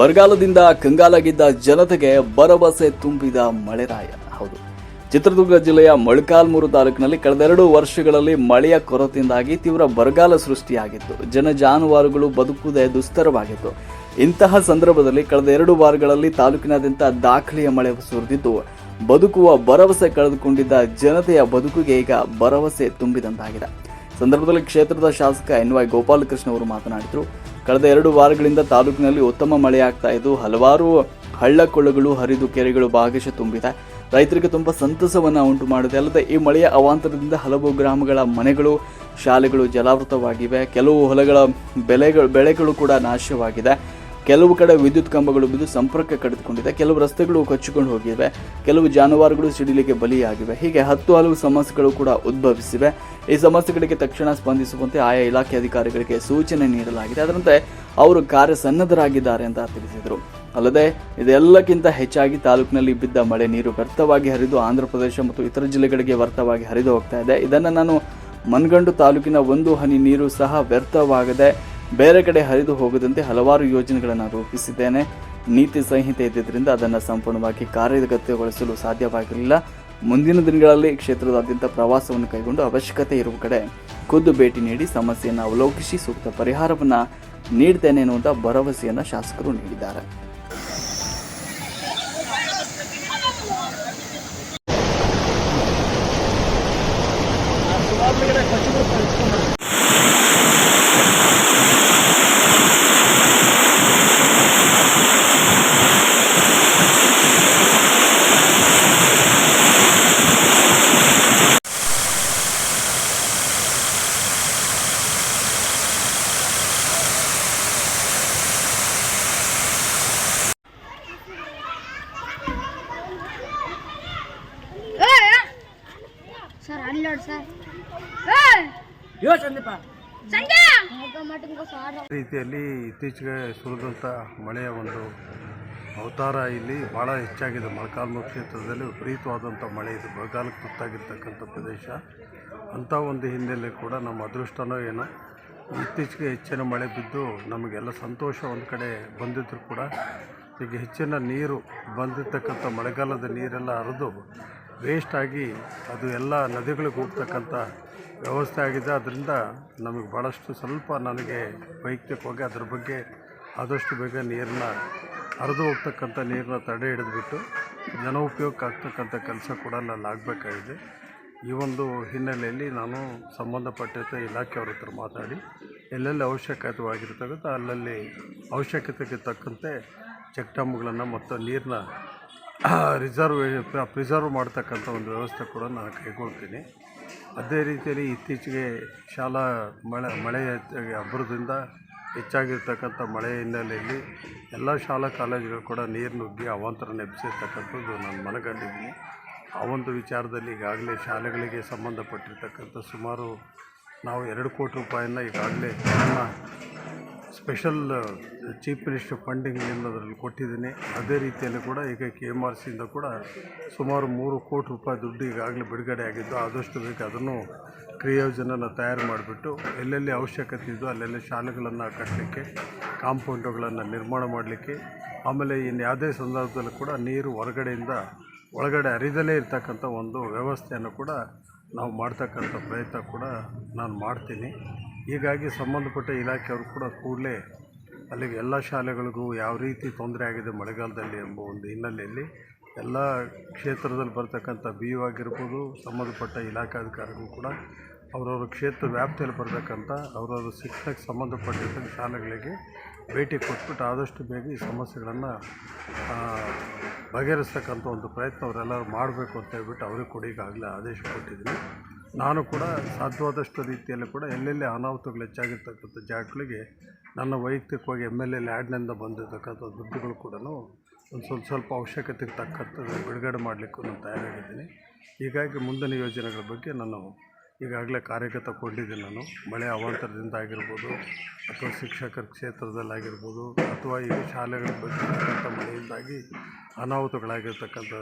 ಬರಗಾಲದಿಂದ ಕಂಗಾಲಾಗಿದ್ದ ಜನತೆಗೆ ಭರವಸೆ ತುಂಬಿದ ಮಳೆರಾಯ. ಹೌದು. ಚಿತ್ರದುರ್ಗ ಜಿಲ್ಲೆಯ ಮೊಳಕಾಲ್ಮೂರು ತಾಲೂಕಿನಲ್ಲಿ ಕಳೆದೆರಡು ವರ್ಷಗಳಲ್ಲಿ ಮಳೆಯ ಕೊರತೆಯಿಂದಾಗಿ ತೀವ್ರ ಬರಗಾಲ ಸೃಷ್ಟಿಯಾಗಿತ್ತು. ಜನ ಜಾನುವಾರುಗಳು ಬದುಕುವುದೇ ದುಸ್ತರವಾಗಿತ್ತು. ಇಂತಹ ಸಂದರ್ಭದಲ್ಲಿ ಕಳೆದ ಎರಡು ವಾರಗಳಲ್ಲಿ ತಾಲೂಕಿನಾದ್ಯಂತ ದಾಖಲೆಯ ಮಳೆ ಸುರಿದಿದ್ದು, ಬದುಕುವ ಭರವಸೆ ಕಳೆದುಕೊಂಡಿದ್ದ ಜನತೆಯ ಬದುಕಿಗೆ ಈಗ ಭರವಸೆ ತುಂಬಿದಂತಾಗಿದೆ. ಸಂದರ್ಭದಲ್ಲಿ ಕ್ಷೇತ್ರದ ಶಾಸಕ ಎನ್ ವೈ ಗೋಪಾಲಕೃಷ್ಣ ಅವರು ಮಾತನಾಡಿದರು. ಕಳೆದ ಎರಡು ವಾರಗಳಿಂದ ತಾಲೂಕಿನಲ್ಲಿ ಉತ್ತಮ ಮಳೆಯಾಗ್ತಾ ಇದ್ದು, ಹಲವಾರು ಹಳ್ಳ ಕೊಳ್ಳಗಳು ಹರಿದು ಕೆರೆಗಳು ಭಾಗಶಃ ತುಂಬಿದೆ. ರೈತರಿಗೆ ತುಂಬ ಸಂತಸವನ್ನು ಉಂಟು ಮಾಡಿದೆ. ಅಲ್ಲದೆ ಈ ಮಳೆಯ ಅವಾಂತರದಿಂದ ಹಲವು ಗ್ರಾಮಗಳ ಮನೆಗಳು, ಶಾಲೆಗಳು ಜಲಾವೃತವಾಗಿವೆ. ಕೆಲವು ಹೊಲಗಳ ಬೆಳೆಗಳು ಬೆಳೆಗಳು ಕೂಡ ನಾಶವಾಗಿದೆ ಕೆಲವು ಕಡೆ ವಿದ್ಯುತ್ ಕಂಬಗಳು ಬಿದ್ದು ಸಂಪರ್ಕ ಕಡಿದುಕೊಂಡಿದೆ. ಕೆಲವು ರಸ್ತೆಗಳು ಕಚ್ಚಿಕೊಂಡು ಹೋಗಿವೆ. ಕೆಲವು ಜಾನುವಾರುಗಳು ಸಿಡಿಲಿಗೆ ಬಲಿಯಾಗಿವೆ. ಹೀಗೆ ಹತ್ತು ಹಲವು ಸಮಸ್ಯೆಗಳು ಕೂಡ ಉದ್ಭವಿಸಿವೆ. ಈ ಸಮಸ್ಯೆಗಳಿಗೆ ತಕ್ಷಣ ಸ್ಪಂದಿಸುವಂತೆ ಆಯಾ ಇಲಾಖೆ ಅಧಿಕಾರಿಗಳಿಗೆ ಸೂಚನೆ ನೀಡಲಾಗಿದೆ. ಅದರಂತೆ ಅವರು ಕಾರ್ಯಸನ್ನದ್ಧರಾಗಿದ್ದಾರೆ ಅಂತ ತಿಳಿಸಿದರು. ಅಲ್ಲದೆ ಇದೆಲ್ಲಕ್ಕಿಂತ ಹೆಚ್ಚಾಗಿ ತಾಲೂಕಿನಲ್ಲಿ ಬಿದ್ದ ಮಳೆ ನೀರು ವ್ಯರ್ಥವಾಗಿ ಹರಿದು ಆಂಧ್ರ ಪ್ರದೇಶ ಮತ್ತು ಇತರ ಜಿಲ್ಲೆಗಳಿಗೆ ವ್ಯರ್ಥವಾಗಿ ಹರಿದು ಹೋಗ್ತಾ ಇದೆ. ಇದನ್ನು ನಾನು ಮನ್ಗಂಡು ತಾಲೂಕಿನ ಒಂದು ಹನಿ ನೀರು ಸಹ ವ್ಯರ್ಥವಾಗದೆ ಬೇರೆ ಕಡೆ ಹರಿದು ಹೋಗದಂತೆ ಹಲವಾರು ಯೋಜನೆಗಳನ್ನು ರೂಪಿಸಿದ್ದೇನೆ. ನೀತಿ ಸಂಹಿತೆ ಇದ್ದಿದ್ದರಿಂದ ಅದನ್ನು ಸಂಪೂರ್ಣವಾಗಿ ಕಾರ್ಯಗತಗೊಳಿಸಲು ಸಾಧ್ಯವಾಗಿರಲಿಲ್ಲ. ಮುಂದಿನ ದಿನಗಳಲ್ಲಿ ಕ್ಷೇತ್ರದಾದ್ಯಂತ ಪ್ರವಾಸವನ್ನು ಕೈಗೊಂಡು ಅವಶ್ಯಕತೆ ಇರುವ ಕಡೆ ಖುದ್ದು ಭೇಟಿ ನೀಡಿ ಸಮಸ್ಯೆಯನ್ನು ಅವಲೋಕಿಸಿ ಸೂಕ್ತ ಪರಿಹಾರವನ್ನು ನೀಡ್ತೇನೆ ಎನ್ನುವಂಥ ಭರವಸೆಯನ್ನು ಶಾಸಕರು ನೀಡಿದ್ದಾರೆ. ಸರ್ ಅಲ್ಲೋಡ್ ಸರ್. ಯೋ ಸಂದೀಪ. ಸಂಜೆ ಮಟನ್ಗೂ ಸಾರ. ರೀತಿಯಲ್ಲಿ ಇತ್ತೀಚೆಗೆ ಸುರಿದಂಥ ಮಳೆಯ ಒಂದು ಅವತಾರ ಇಲ್ಲಿ ಭಾಳ ಹೆಚ್ಚಾಗಿದೆ. ಮೊಳಕಾಲ್ಮೂರು ಕ್ಷೇತ್ರದಲ್ಲಿ ವಿಪರೀತವಾದಂಥ ಮಳೆ ಇದು. ಬರಗಾಲಕ್ಕೆ ತುತ್ತಾಗಿರ್ತಕ್ಕಂಥ ಪ್ರದೇಶ. ಅಂಥ ಒಂದು ಹಿನ್ನೆಲೆ ಕೂಡ ನಮ್ಮ ಅದೃಷ್ಟನೋ ಏನೋ. ಇತ್ತೀಚೆಗೆ ಹೆಚ್ಚಿನ ಮಳೆ ಬಿದ್ದು ನಮಗೆಲ್ಲ ಸಂತೋಷ ಒಂದು ಕಡೆ ಬಂದಿದ್ದರೂ ಕೂಡ ಈಗ ಹೆಚ್ಚಿನ ನೀರು ಬಂದಿರತಕ್ಕಂಥ ಮಳೆಗಾಲದ ನೀರೆಲ್ಲ ಹರಿದು ವೇಸ್ಟ್ ಆಗಿ ಅದು ಎಲ್ಲ ನದಿಗಳಿಗೆ ಹೋಗ್ತಕ್ಕಂಥ ವ್ಯವಸ್ಥೆ ಆಗಿದೆ. ಅದರಿಂದ ನಮಗೆ ಭಾಳಷ್ಟು ಸ್ವಲ್ಪ ನನಗೆ ವೈಯಕ್ತಿಕವಾಗಿ ಅದ್ರ ಬಗ್ಗೆ ಆದಷ್ಟು ಬೇಗ ನೀರನ್ನ ಹರಿದು ಹೋಗ್ತಕ್ಕಂಥ ನೀರನ್ನ ತಡೆ ಹಿಡಿದ್ಬಿಟ್ಟು ಜನ ಉಪಯೋಗಕ್ಕೆ ಆಗ್ತಕ್ಕಂಥ ಕೆಲಸ ಕೂಡ ನಾನು ಆಗಬೇಕಾಗಿದೆ. ಈ ಒಂದು ಹಿನ್ನೆಲೆಯಲ್ಲಿ ನಾನು ಸಂಬಂಧಪಟ್ಟಂಥ ಇಲಾಖೆಯವ್ರ ಹತ್ರ ಮಾತಾಡಿ, ಎಲ್ಲೆಲ್ಲಿ ಅವಶ್ಯಕತೆವಾಗಿರ್ತಕ್ಕಂಥ ಅಲ್ಲಲ್ಲಿ ಅವಶ್ಯಕತೆಗೆ ತಕ್ಕಂತೆ ಚೆಕ್ ಡ್ಯಾಮ್ಗಳನ್ನು ಮತ್ತು ನೀರನ್ನ ರಿಸರ್ವ್ ಪ್ರಿಸರ್ವ್ ಮಾಡ್ತಕ್ಕಂಥ ಒಂದು ವ್ಯವಸ್ಥೆ ಕೂಡ ನಾನು ಕೈಗೊಳ್ತೀನಿ. ಅದೇ ರೀತಿಯಲ್ಲಿ ಇತ್ತೀಚೆಗೆ ಶಾಲಾ ಮಳೆ ಮಳೆ ಅಬ್ಬರದಿಂದ ಹೆಚ್ಚಾಗಿರ್ತಕ್ಕಂಥ ಮಳೆ ಹಿನ್ನೆಲೆಯಲ್ಲಿ ಎಲ್ಲ ಶಾಲಾ ಕಾಲೇಜುಗಳು ಕೂಡ ನೀರು ನುಗ್ಗಿ ಅವಾಂತರ ನೆಪಿಸಿರ್ತಕ್ಕಂಥದ್ದು ನಾನು ಮನಗಂಡಿದ್ದೀನಿ. ಆ ಒಂದು ವಿಚಾರದಲ್ಲಿ ಈಗಾಗಲೇ ಶಾಲೆಗಳಿಗೆ ಸಂಬಂಧಪಟ್ಟಿರ್ತಕ್ಕಂಥ ಸುಮಾರು ನಾವು ಎರಡು ಕೋಟಿ ರೂಪಾಯಿನ ಈಗಾಗಲೇ ಸ್ಪೆಷಲ್ ಚೀಫ್ ಮಿನಿಸ್ಟರ್ ಫಂಡಿಂಗ್ನಿಂದ ಅದರಲ್ಲಿ ಕೊಟ್ಟಿದ್ದೀನಿ. ಅದೇ ರೀತಿಯಲ್ಲಿ ಕೂಡ ಈಗ ಕೆ ಎಂ ಆರ್ ಸಿಯಿಂದ ಕೂಡ ಸುಮಾರು ಮೂರು ಕೋಟಿ ರೂಪಾಯಿ ದುಡ್ಡು ಈಗಾಗಲೇ ಬಿಡುಗಡೆ ಆಗಿದ್ದು, ಆದಷ್ಟು ಬೇಗ ಅದನ್ನು ಕ್ರಿಯೋಜನನ ತಯಾರು ಮಾಡಿಬಿಟ್ಟು, ಎಲ್ಲೆಲ್ಲಿ ಅವಶ್ಯಕತೆ ಇದ್ದು ಅಲ್ಲೆಲ್ಲಿ ಶಾಲೆಗಳನ್ನು ಕಟ್ಟಲಿಕ್ಕೆ, ಕಾಂಪೌಂಡುಗಳನ್ನು ನಿರ್ಮಾಣ ಮಾಡಲಿಕ್ಕೆ, ಆಮೇಲೆ ಇನ್ನು ಯಾವುದೇ ಸಂದರ್ಭದಲ್ಲೂ ಕೂಡ ನೀರು ಹೊರಗಡೆಯಿಂದ ಒಳಗಡೆ ಹರಿದಲೇ ಇರ್ತಕ್ಕಂಥ ಒಂದು ವ್ಯವಸ್ಥೆಯನ್ನು ಕೂಡ ನಾವು ಮಾಡ್ತಕ್ಕಂಥ ಪ್ರಯತ್ನ ಕೂಡ ನಾನು ಮಾಡ್ತೀನಿ. ಹೀಗಾಗಿ ಸಂಬಂಧಪಟ್ಟ ಇಲಾಖೆಯವರು ಕೂಡ ಕೂಡಲೇ ಅಲ್ಲಿಗೆ ಎಲ್ಲ ಶಾಲೆಗಳಿಗೂ ಯಾವ ರೀತಿ ತೊಂದರೆ ಆಗಿದೆ ಮಳೆಗಾಲದಲ್ಲಿ ಎಂಬ ಒಂದು ಹಿನ್ನೆಲೆಯಲ್ಲಿ ಎಲ್ಲ ಕ್ಷೇತ್ರದಲ್ಲಿ ಬರತಕ್ಕಂಥ ಬಿ ಯು ಆಗಿರ್ಬೋದು, ಸಂಬಂಧಪಟ್ಟ ಇಲಾಖಾಧಿಕಾರಿಗಳು ಕೂಡ ಅವರವ್ರ ಕ್ಷೇತ್ರ ವ್ಯಾಪ್ತಿಯಲ್ಲಿ ಬರತಕ್ಕಂಥ ಅವರವ್ರ ಶಿಕ್ಷಣಕ್ಕೆ ಸಂಬಂಧಪಟ್ಟಿದ್ದ ಶಾಲೆಗಳಿಗೆ ಭೇಟಿ ಕೊಟ್ಬಿಟ್ಟು ಆದಷ್ಟು ಬೇಗ ಈ ಸಮಸ್ಯೆಗಳನ್ನು ಬಗೆಹರಿಸ್ತಕ್ಕಂಥ ಒಂದು ಪ್ರಯತ್ನ ಅವರೆಲ್ಲರೂ ಮಾಡಬೇಕು ಅಂತ ಹೇಳ್ಬಿಟ್ಟು ಅವ್ರಿಗೆ ಕೂಡ ಈಗಾಗಲೇ ಆದೇಶ ಕೊಟ್ಟಿದ್ದೀನಿ. ನಾನು ಕೂಡ ಸಾಧ್ಯವಾದಷ್ಟು ರೀತಿಯಲ್ಲಿ ಕೂಡ ಎಲ್ಲೆಲ್ಲಿ ಅನಾಹುತಗಳು ಹೆಚ್ಚಾಗಿರ್ತಕ್ಕಂಥ ಜಾಗಗಳಿಗೆ ನನ್ನ ವೈಯಕ್ತಿಕವಾಗಿ ಎಂ ಎಲ್ ಎ ಲ್ಯಾಡ್ನಿಂದ ಬಂದಿರತಕ್ಕಂಥ ದುಡ್ಡುಗಳು ಕೂಡ ಒಂದು ಸ್ವಲ್ಪ ಸ್ವಲ್ಪ ಅವಶ್ಯಕತೆಗೆ ತಕ್ಕಂಥದ್ದು ಬಿಡುಗಡೆ ಮಾಡಲಿಕ್ಕೂ ನಾನು ತಯಾರಾಗಿದ್ದೀನಿ. ಹೀಗಾಗಿ ಮುಂದಿನ ಯೋಜನೆಗಳ ಬಗ್ಗೆ ನಾನು ಈಗಾಗಲೇ ಕಾರ್ಯಗತಗೊಂಡಿದ್ದೀನಿ ನಾನು. ಮಳೆ ಅವಾಂತರದಿಂದ ಆಗಿರ್ಬೋದು ಅಥವಾ ಶಿಕ್ಷಕರ ಕ್ಷೇತ್ರದಲ್ಲಾಗಿರ್ಬೋದು ಅಥವಾ ಈಗ ಶಾಲೆಗಳ ಬಗ್ಗೆ ಮಳೆಯಿಂದಾಗಿ ಅನಾಹುತಗಳಾಗಿರ್ತಕ್ಕಂಥ